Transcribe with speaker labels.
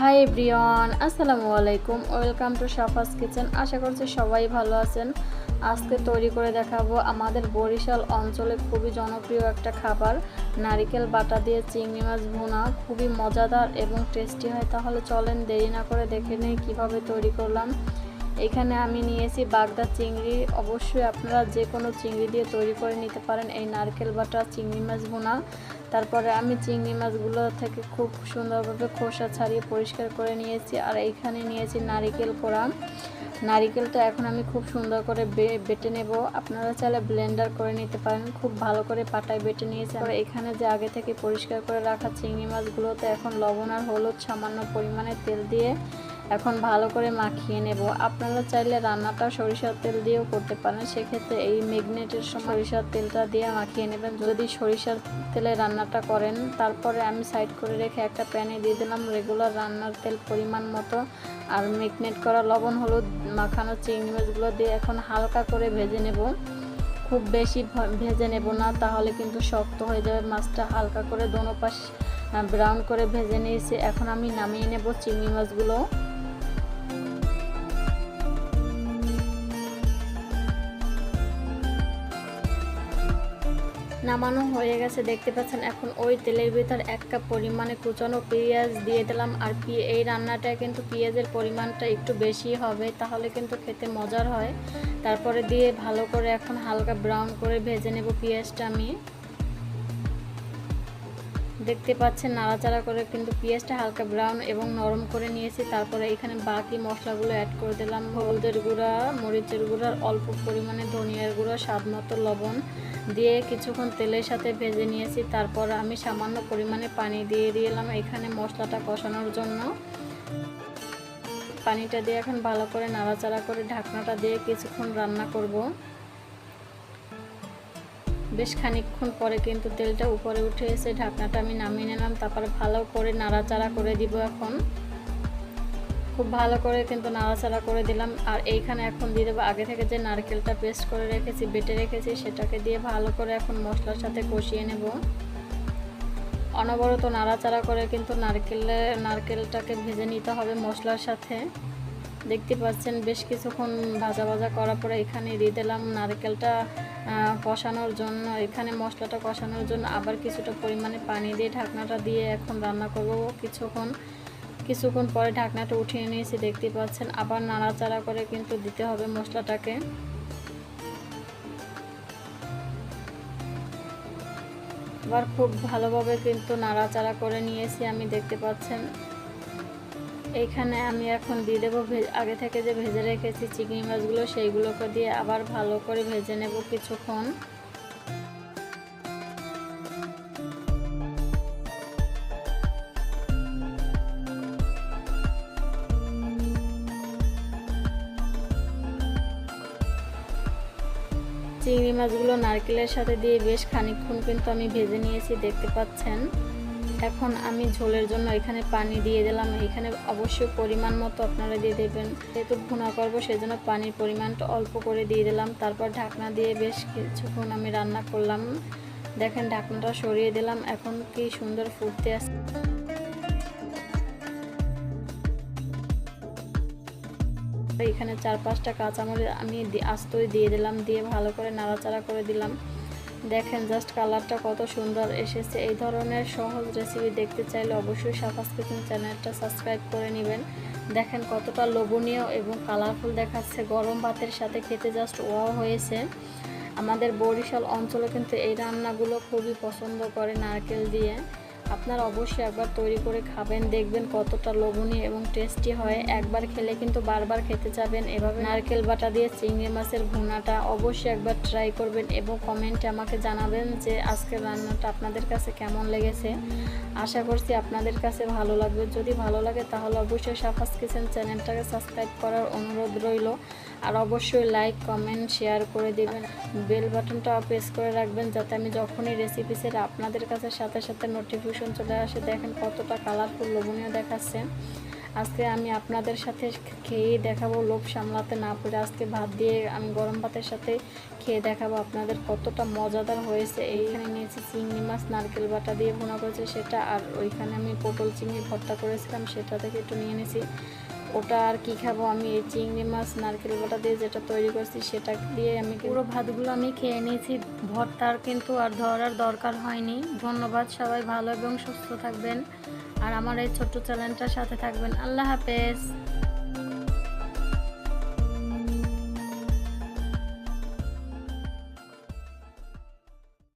Speaker 1: High everyone আসসালামু আলাইকুম। Welcome to Safa's kitchen আশা করছি সবাই ভালো আছেন। আজকে তৈরি করে দেখাবো আমাদের বরিশাল অঞ্চলে খুবই জনপ্রিয় একটা খাবার। নারিকেল বাটা দিয়ে চিংড়ি মাছ ভুনা, খুবই মজাদার এবং টেস্টি হয়। তাহলে চলেন দেরি না করে দেখে নেই কীভাবে তৈরি করলাম। এখানে আমি নিয়েছি বাগদা চিংড়ি। অবশ্যই আপনারা যে কোনো চিংড়ি দিয়ে তৈরি করে নিতে পারেন। এই নারকেল বাটা, চিংড়ি মাছ বোনা তারপরে আমি চিংড়ি মাছগুলো থেকে খুব সুন্দরভাবে খোসা ছাড়িয়ে পরিষ্কার করে নিয়েছি। আর এইখানে নিয়েছি নারিকেল কোড়া। নারিকেলটা এখন আমি খুব সুন্দর করে বেটে নেব। আপনারা চাইলে ব্লেন্ডার করে নিতে পারেন। খুব ভালো করে পাটায় বেটে নিয়েছি। আর এখানে যে আগে থেকে পরিষ্কার করে রাখা চিংড়ি মাছগুলোতে এখন লবণ আর হলুদ সামান্য পরিমাণে তেল দিয়ে এখন ভালো করে মাখিয়ে নেব। আপনারা চাইলে রান্নাটা সরিষার তেল দিয়েও করতে পারেন। সেক্ষেত্রে এই ম্যাগনেটের সময় সরিষার তেলটা দিয়ে মাখিয়ে নেবেন। যদি সরিষার তেলে রান্নাটা করেন, তারপরে আমি সাইড করে রেখে একটা প্যানে দিয়ে দিলাম রেগুলার রান্নার তেল পরিমাণ মতো। আর ম্যাগনেট করা লবণ, হলুদ মাখানো চিংড়ি মাছগুলো দিয়ে এখন হালকা করে ভেজে নেব। খুব বেশি ভেজে নেব না, তাহলে কিন্তু শক্ত হয়ে যাবে। মাছটা হালকা করে দোনো পাশ ব্রাউন করে ভেজে নিয়েছি। এখন আমি নামিয়ে নেব চিংড়ি মাছগুলো। নামানো হয়ে গেছে, দেখতে পাচ্ছেন এখন ওই তেলের ভিতর এক কাপ পরিমাণে কুচানো পেঁয়াজ দিয়ে দিলাম। আর এই রান্নাটা কিন্তু পেঁয়াজের পরিমাণটা একটু বেশি হবে, তাহলে কিন্তু খেতে মজার হয়। তারপরে দিয়ে ভালো করে এখন হালকা ব্রাউন করে ভেজে নেব পেঁয়াজটা আমি। দেখতে পাচ্ছেন, নাড়াচাড়া করে কিন্তু পেঁয়াজটা হালকা ব্রাউন এবং নরম করে নিয়েছি। তারপরে এখানে বাকি মশলাগুলো অ্যাড করে দিলাম। হলুদের গুঁড়া, মরিচের গুঁড়া, অল্প পরিমাণে ধনিয়ার গুঁড়া, স্বাদ মতো লবণ দিয়ে কিছুক্ষণ তেলের সাথে ভেজে নিয়েছি। তারপর আমি সামান্য পরিমাণে পানি দিয়ে দিলাম এখানে মশলাটা কষানোর জন্য। পানিটা দিয়ে এখন ভালো করে নাড়াচাড়া করে ঢাকনাটা দিয়ে কিছুক্ষণ রান্না করব। বেশ খানিকক্ষণ পরে কিন্তু তেলটা উপরে উঠে এসে ঢাকনাটা আমি নামিয়ে নিলাম, তারপরে ভালো করে নাড়াচাড়া করে দিব এখন। খুব ভালো করে কিন্তু নাড়াচাড়া করে দিলাম, আর এইখানে এখন দিয়ে দেবো আগে থেকে যে নারকেলটা পেস্ট করে রেখেছি, বেটে রেখেছি, সেটাকে দিয়ে ভালো করে এখন মশলার সাথে কষিয়ে নেব। অনবরত নাড়াচাড়া করে কিন্তু নারকেলে, নারকেলটাকে ভেজে নিতে হবে মশলার সাথে। দেখতে পাচ্ছেন, বেশ কিছুক্ষণ ভাজা ভাজা করার পরে এখানে দিয়ে দিলাম নারকেলটা কষানোর জন্য। এখানে মশলাটা কষানোর জন্য আবার কিছুটা পরিমাণে পানি দিয়ে ঢাকনাটা দিয়ে এখন রান্না করব কিছুক্ষণ। কিছুক্ষণ পরে ঢাকনাটা উঠিয়ে নিয়েছি, দেখতে পাচ্ছেন। আবার নাড়াচাড়া করে কিন্তু দিতে হবে মশলাটাকে। আবার খুব ভালোভাবে কিন্তু নাড়াচাড়া করে নিয়েছি আমি, দেখতে পাচ্ছেন। এইখানে আমি এখন দিয়ে দেবো আগে থেকে যে ভেজে রেখেছি চিংড়ি মাছগুলো, সেইগুলোকে দিয়ে আবার ভালো করে ভেজে নেব কিছুক্ষণ। চিংড়ি মাছগুলো নারকেলের সাথে দিয়ে বেশ খানিকক্ষণ কিন্তু আমি ভেজে নিয়েছি, দেখতে পাচ্ছেন? এখন আমি ঝোলের জন্য এখানে পানি দিয়ে দিলাম। এখানে অবশ্যই পরিমাণ মতো আপনারা দিয়ে দেবেন। যেহেতু ভুনা করব, সেজন্য পানির পরিমাণটা অল্প করে দিয়ে দিলাম। তারপর ঢাকনা দিয়ে বেশ কিছুক্ষণ আমি রান্না করলাম। দেখেন ঢাকনাটা সরিয়ে দিলাম। এখন কি সুন্দর ফুটতে আসছে এখানে চার পাঁচটা কাঁচামরিচ আমি আস্তই দিয়ে দিলাম। দিয়ে ভালো করে নাড়াচাড়া করে দিলাম। দেখেন জাস্ট কালারটা কত সুন্দর এসেছে। এই ধরনের সহজ রেসিপি দেখতে চাইলে অবশ্যই সাফাস কিচেন চ্যানেলটা সাবস্ক্রাইব করে নেবেন। দেখেন, কতটা লোভনীয় এবং কালারফুল দেখাচ্ছে। গরম ভাতের সাথে খেতে জাস্ট ওয়াও হয়েছে। আমাদের বরিশাল অঞ্চলে কিন্তু এই রান্নাগুলো খুবই পছন্দ করে নারকেল দিয়ে। আপনারা অবশ্যই একবার তৈরি করে খাবেন, দেখবেন কতটা লোভনীয় এবং টেস্টি হয়। একবার খেলে কিন্তু বারবার খেতে যাবেন। এভাবে নারকেল বাটা দিয়ে চিংড়ি মাছের ভুনাটা অবশ্যই একবার ট্রাই করবেন এবং কমেন্টে আমাকে জানাবেন যে আজকের রান্নাটা আপনাদের কাছে কেমন লেগেছে। আশা করছি আপনাদের কাছে ভালো লাগবে। যদি ভালো লাগে তাহলে অবশ্যই সাফাস কিচেন চ্যানেলটাকে সাবস্ক্রাইব করার অনুরোধ রইল। আর অবশ্যই লাইক কমেন্ট শেয়ার করে দেবেন। বেল বাটনটা প্রেস করে রাখবেন যাতে আমি যখনই রেসিপি সেটা আপনাদের কাছে সাথে সাথে নোটিফিকেশন চলে আসে, দেখেন কতটা কালারফুল লোভনীয় দেখাচ্ছে। আজকে আমি আপনাদের সাথে খেয়ে দেখাবো, লোভ সামলাতে না পারে আজকে ভাত দিয়ে আমি গরম ভাতের সাথে খেয়ে দেখাবো আপনাদের কতটা মজাদার হয়েছে। এইখানে নিয়েছি চিংড়ি মাছ, নারকেল বাটা দিয়ে ভুনা করেছে সেটা, আর ওইখানে আমি পটল চিংড়ি ভর্তা করেছিলাম, সেটা থেকে একটু নিয়ে নিয়েছি। ওটা আর কি খাব? আমি এই চিংড়ি মাছ, নারকেল বাটা দিয়ে যেটা তৈরি করছি সেটা দিয়ে আমি পুরো ভাতগুলো আমি খেয়ে নিয়েছি। ভর্তার কিন্তু আর ধরার দরকার হয়নি। ধন্যবাদ সবাই, ভালো এবং সুস্থ থাকবেন। আর আমার এই ছোট্ট চ্যানেলটার সাথে থাকবেন। আল্লাহ হাফেজ।